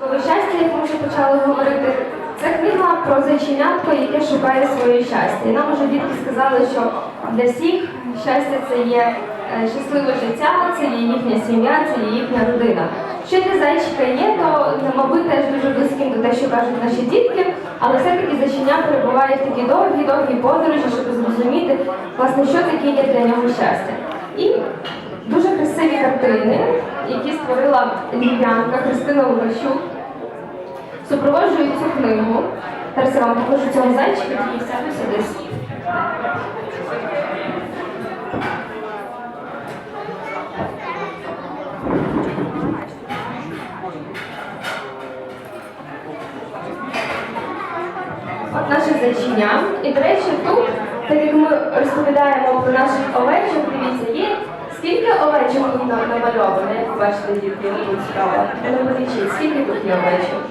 Коли щастя, як ми вже почали говорити, це книга про зайченятко, яке шукає своє щастя. І нам уже дітки сказали, що для всіх щастя це є е, щасливе життя, це є їхня сім'я, це є їхня родина. Що для зайчика є, то ну, мабуть теж дуже близьким до те, що кажуть наші дітки, але все-таки зайчиня перебуває в такій довгій-довгій подорожі, щоб зрозуміти, власне, що таке є для нього щастя. І дуже картини, які створила львів'янка Христина Лукащук, супроводжують цю книгу. Зараз я вам покажу цього зайчика, який сяду десь. От наше зайчиня. І, до речі, тут, так як ми розповідаємо про наших овечок, дивіться, є скільки овечок тут нам намальовано, як бачите, дітки, цікаво. Скільки тут є овечок.